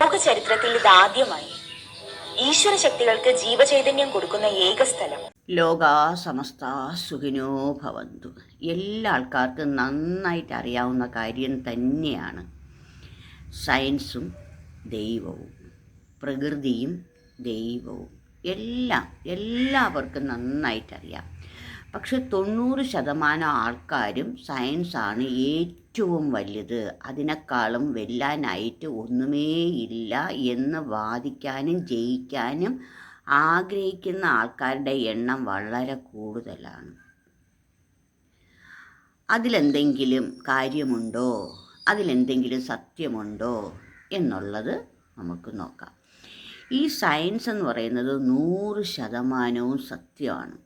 ലോക ചരിത്രത്തിൽ ഇത് ആദ്യമായി ഈശ്വര ശക്തികൾക്ക് ജീവചൈതന്യം കൊടുക്കുന്ന ഏക സ്ഥലം. ലോക സമസ്ത സുഖിനോ ഭവന്തു. എല്ലാ ആൾക്കാർക്കും നന്നായിട്ട് അറിയാവുന്ന കാര്യം തന്നെയാണ്. സയൻസും ദൈവവും പ്രകൃതിയും ദൈവവും എല്ലാം എല്ലാവർക്കും നന്നായിട്ടറിയാം പക്ഷെ തൊണ്ണൂറ് ശതമാനം ആൾക്കാരും സയൻസാണ് ഏറ്റവും വലുത് അതിനേക്കാളും വെല്ലാനായിട്ട് ഒന്നുമേ ഇല്ല എന്ന് വാദിക്കാനും ജയിക്കാനും ആഗ്രഹിക്കുന്ന ആൾക്കാരുടെ എണ്ണം വളരെ കൂടുതലാണ്. അതിലെന്തെങ്കിലും കാര്യമുണ്ടോ? അതിലെന്തെങ്കിലും സത്യമുണ്ടോ? എന്നുള്ളത് നമുക്ക് നോക്കാം. ഈ സയൻസ് എന്ന് പറയുന്നത് നൂറ് ശതമാനവും സത്യമാണ്.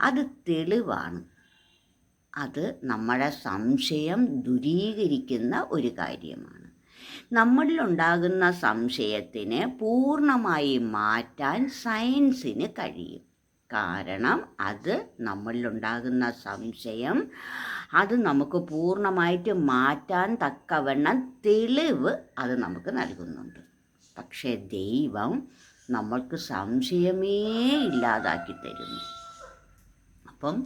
അത് തെളിവാണ്. അത് നമ്മുടെ സംശയം ദുരീകരിക്കുന്ന ഒരു കാര്യമാണ്. നമ്മളിലുണ്ടാകുന്ന സംശയത്തിന് പൂർണമായി മാറ്റാൻ സയൻസിന് കഴിയും. കാരണം അത് നമ്മളിലുണ്ടാകുന്ന സംശയം അത് നമുക്ക് പൂർണമായിട്ട് മാറ്റാൻ തക്കവണ്ണം തെളിവ് അത് നമുക്ക് നൽകുന്നുണ്ട്. പക്ഷേ ദൈവം നമ്മൾക്ക് സംശയമേ ഇല്ലാതാക്കി തരുന്നു. അപ്പം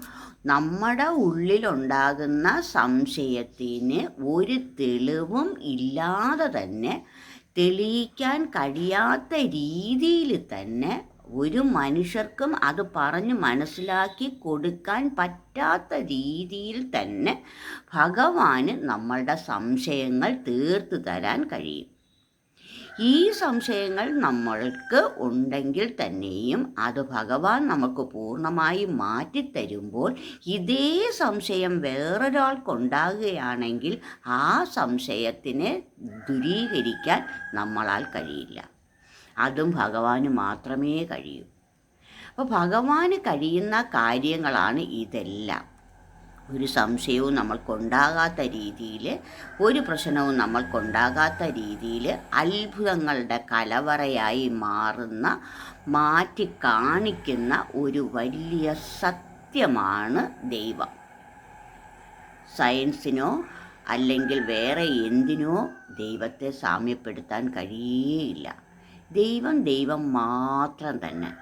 നമ്മുടെ ഉള്ളിലുണ്ടാകുന്ന സംശയത്തിന് ഒരു തെളിവും ഇല്ലാതെ തന്നെ തെളിയിക്കാൻ കഴിയാത്ത രീതിയിൽ തന്നെ ഒരു മനുഷ്യർക്കും അത് പറഞ്ഞ് മനസ്സിലാക്കി കൊടുക്കാൻ പറ്റാത്ത രീതിയിൽ തന്നെ ഭഗവാന് നമ്മളുടെ സംശയങ്ങൾ തീർത്തു തരാൻ കഴിയും. ഈ സംശയങ്ങൾ നമ്മൾക്ക് ഉണ്ടെങ്കിൽ തന്നെയും അത് ഭഗവാൻ നമുക്ക് പൂർണമായി മാറ്റിത്തരുമ്പോൾ ഇതേ സംശയം വേറൊരാൾക്കുണ്ടാകുകയാണെങ്കിൽ ആ സംശയത്തിനെ ദുരീകരിക്കാൻ നമ്മളാൽ കഴിയില്ല. അതും ഭഗവാന് മാത്രമേ കഴിയൂ. അപ്പോൾ ഭഗവാന് കഴിയുന്ന കാര്യങ്ങളാണ് ഇതെല്ലാം. ഒരു സംശയവും നമ്മൾക്കുണ്ടാകാത്ത രീതിയിൽ ഒരു പ്രശ്നവും നമ്മൾക്കുണ്ടാകാത്ത രീതിയിൽ അത്ഭുതങ്ങളുടെ കലവറയായി മാറുന്ന മാറ്റി കാണിക്കുന്ന ഒരു വലിയ സത്യമാണ് ദൈവം. സയൻസിനോ അല്ലെങ്കിൽ വേറെ എന്തിനോ ദൈവത്തെ സാമ്യപ്പെടുത്താൻ കഴിയേയില്ല. ദൈവം ദൈവം മാത്രം തന്നെ.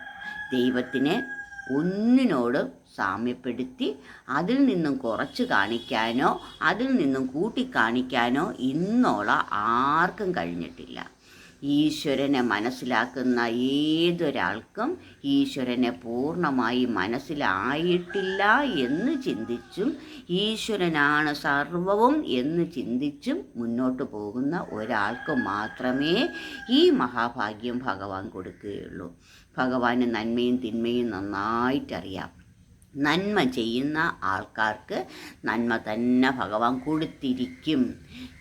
ദൈവത്തിനെ ഒന്നിനോട് സാമ്യപ്പെടുത്തി അതിൽ നിന്നും കുറച്ച് കാണിക്കാനോ അതിൽ നിന്നും കൂട്ടിക്കാണിക്കാനോ ഇന്നോളം ആർക്കും കഴിഞ്ഞിട്ടില്ല. ഈശ്വരനെ മനസ്സിലാക്കുന്ന ഏതൊരാൾക്കും ഈശ്വരനെ പൂർണമായി മനസ്സിലായിട്ടില്ല എന്ന് ചിന്തിച്ചും ഈശ്വരനാണ് സർവവും എന്ന് ചിന്തിച്ചും മുന്നോട്ട് പോകുന്ന ഒരാൾക്ക് മാത്രമേ ഈ മഹാഭാഗ്യം ഭഗവാൻ കൊടുക്കുകയുള്ളൂ. ഭഗവാന് നന്മയും തിന്മയും നന്നായിട്ടറിയാം. നന്മ ചെയ്യുന്ന ആൾക്കാർക്ക് നന്മ തന്നെ ഭഗവാൻ കൊടുത്തിരിക്കും.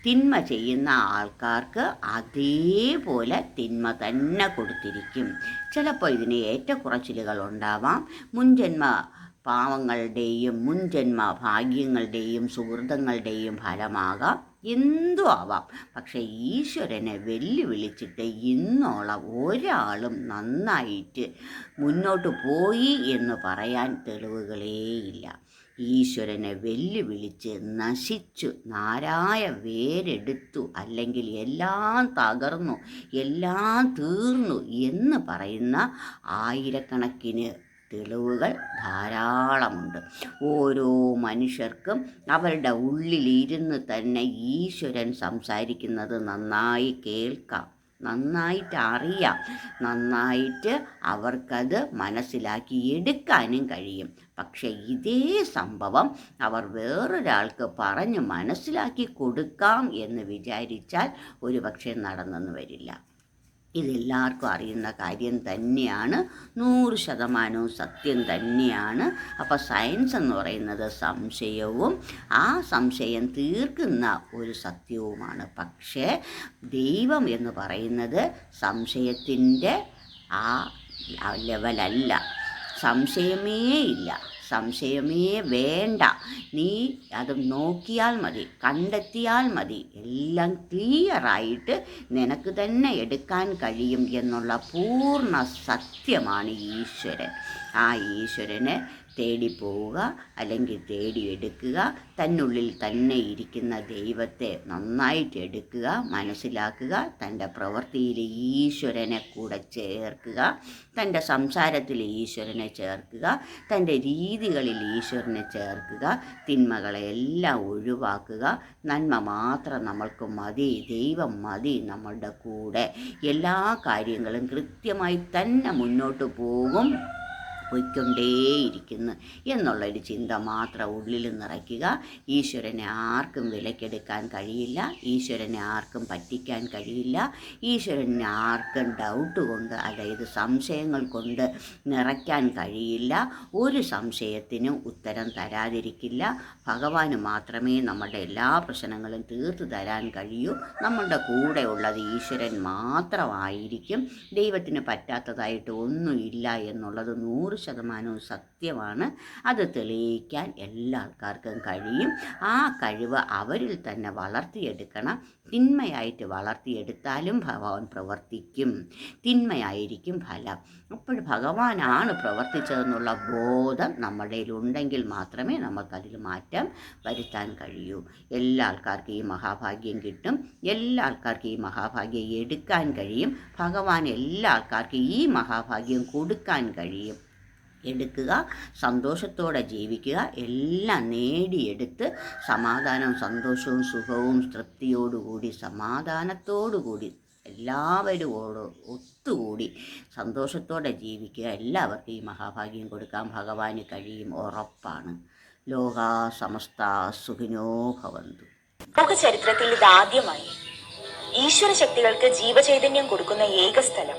തിന്മ ചെയ്യുന്ന ആൾക്കാർക്ക് അതേപോലെ തിന്മ തന്നെ കൊടുത്തിരിക്കും. ചിലപ്പോൾ ഇതിന് ഏറ്റക്കുറച്ചിലുകൾ ഉണ്ടാവാം. മുൻജന്മ പാവങ്ങളുടെയും മുൻജന്മ ഭാഗ്യങ്ങളുടെയും സുഹൃതങ്ങളുടെയും ഫലമാകാം. എന്തും ആവാം പക്ഷെ ഈശ്വരനെ വെല്ലുവിളിച്ചിട്ട് ഇന്നോളം ഒരാളും നന്നായിട്ട് മുന്നോട്ട് പോയി എന്ന് പറയാൻ തെളിവുകളേയില്ല ഈശ്വരനെ വെല്ലുവിളിച്ച് നശിച്ചു. നാരായ വേരെടുത്തു. അല്ലെങ്കിൽ എല്ലാം തകർന്നു. എല്ലാം തീർന്നു എന്ന് പറയുന്ന ആയിരക്കണക്കിന് തെളിവുകൾ ധാരാളമുണ്ട്. ഓരോ മനുഷ്യർക്കും അവരുടെ ഉള്ളിലിരുന്ന് തന്നെ ഈശ്വരൻ സംസാരിക്കുന്നത് നന്നായി കേൾക്കാം നന്നായിട്ട് അറിയാം നന്നായിട്ട് അവർക്കത് മനസ്സിലാക്കി എടുക്കാനും കഴിയും. പക്ഷേ ഇതേ സംഭവം അവർ വേറൊരാൾക്ക് പറഞ്ഞ് മനസ്സിലാക്കി കൊടുക്കാം എന്ന് വിചാരിച്ചാൽ ഒരുപക്ഷെ നടന്നെന്ന് വരില്ല. ഇതെല്ലാവർക്കും അറിയുന്ന കാര്യം തന്നെയാണ്. നൂറ് ശതമാനവും സത്യം തന്നെയാണ്. അപ്പോൾ സയൻസ് എന്ന് പറയുന്നത് സംശയവും ആ സംശയം തീർക്കുന്ന ഒരു സത്യവുമാണ്. പക്ഷേ ദൈവം എന്ന് പറയുന്നത് സംശയത്തിന്റെ ആ ലെവലല്ല. സംശയമേ ഇല്ല. സംശയമേ വേണ്ട. നീ അത് നോക്കിയാൽ മതി കണ്ടെത്തിയാൽ മതി. എല്ലാം ക്ലിയറായിട്ട് നിനക്ക് തന്നെ എടുക്കാൻ കഴിയും എന്നുള്ള പൂർണ സത്യമാണ് ഈശ്വരൻ. ആ ഈശ്വരനെ തേടിപ്പോവുക അല്ലെങ്കിൽ തേടിയെടുക്കുക തന്നുള്ളിൽ തന്നെ ഇരിക്കുന്ന ദൈവത്തെ നന്നായിട്ട് എടുക്കുക മനസ്സിലാക്കുക തന്റെ പ്രവൃത്തിയിൽ ഈശ്വരനെ കൂടെ ചേർക്കുക തന്റെ സംസാരത്തിൽ ഈശ്വരനെ ചേർക്കുക തന്റെ രീതികളിൽ ഈശ്വരനെ ചേർക്കുക തിന്മകളെ എല്ലാം ഒഴിവാക്കുക. നന്മ മാത്രം നമ്മൾക്ക് മതി ദൈവം മതി നമ്മളുടെ കൂടെ. എല്ലാ കാര്യങ്ങളും കൃത്യമായി തന്നെ മുന്നോട്ട് പോകും. പോയിക്കൊണ്ടേയിരിക്കുന്നു എന്നുള്ളൊരു ചിന്ത മാത്രം ഉള്ളിൽ നിറയ്ക്കുക. ഈശ്വരനെ ആർക്കും വിലക്കെടുക്കാൻ കഴിയില്ല. ഈശ്വരനെ ആർക്കും പറ്റിക്കാൻ കഴിയില്ല. ഈശ്വരനെ ആർക്കും ഡൗട്ട് കൊണ്ട് അതായത് സംശയങ്ങൾ കൊണ്ട് നിറയ്ക്കാൻ കഴിയില്ല. ഒരു സംശയത്തിനും ഉത്തരം തരാതിരിക്കില്ല. ഭഗവാന് മാത്രമേ നമ്മുടെ എല്ലാ പ്രശ്നങ്ങളും തീർത്തു തരാൻ കഴിയൂ. നമ്മളുടെ കൂടെ ഉള്ളത് ഈശ്വരൻ മാത്രമായിരിക്കും. ദൈവത്തിന് പറ്റാത്തതായിട്ട് ഒന്നുമില്ല എന്നുള്ളത് നൂറ് ശതമാനവും സത്യമാണ്. അത് തെളിയിക്കാൻ എല്ലാ ആൾക്കാർക്കും കഴിയും. ആ കഴിവ് അവരിൽ തന്നെ വളർത്തിയെടുക്കണം. തിന്മയായിട്ട് വളർത്തിയെടുത്താലും ഭഗവാൻ പ്രവർത്തിക്കും. തിന്മയായിരിക്കും ഫലം. അപ്പോൾ ഭഗവാനാണ് പ്രവർത്തിച്ചതെന്നുള്ള ബോധം നമ്മുടെ ഉണ്ടെങ്കിൽ മാത്രമേ നമുക്കതിൽ മാറ്റം വരുത്താൻ കഴിയൂ. എല്ലാ ആൾക്കാർക്കും ഈ മഹാഭാഗ്യം കിട്ടും. എല്ലാ ആൾക്കാർക്കും ഈ മഹാഭാഗ്യം എടുക്കാൻ കഴിയും. ഭഗവാൻ എല്ലാ ആൾക്കാർക്കും ഈ മഹാഭാഗ്യം കൊടുക്കാൻ കഴിയും. എടുക്കുക സന്തോഷത്തോടെ ജീവിക്കുക എല്ലാം നേടിയെടുത്ത് സമാധാനവും സന്തോഷവും സുഖവും തൃപ്തിയോടുകൂടി സമാധാനത്തോടുകൂടി എല്ലാവരും ഒത്തുകൂടി സന്തോഷത്തോടെ ജീവിക്കുക. എല്ലാവർക്കും ഈ മഹാഭാഗ്യം കൊടുക്കാൻ ഭഗവാന് കഴിയും ഉറപ്പാണ്. ലോക സമസ്ത സുഖിനോ ഭവന്തു. ലോക ചരിത്രത്തിൽ ഇതാദ്യമായി ഈശ്വര ശക്തികൾക്ക് ജീവചൈതന്യം കൊടുക്കുന്ന ഏക സ്ഥലം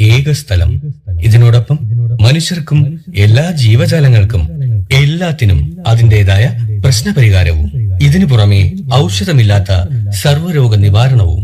ഏക സ്ഥലം ഇതിനോടൊപ്പം മനുഷ്യർക്കും എല്ലാ ജീവജാലങ്ങൾക്കും എല്ലാത്തിനും അതിന്റെതായ പ്രശ്നപരിഹാരവും. ഇതിനു പുറമെ ഔഷധമില്ലാത്ത സർവരോഗ നിവാരണവും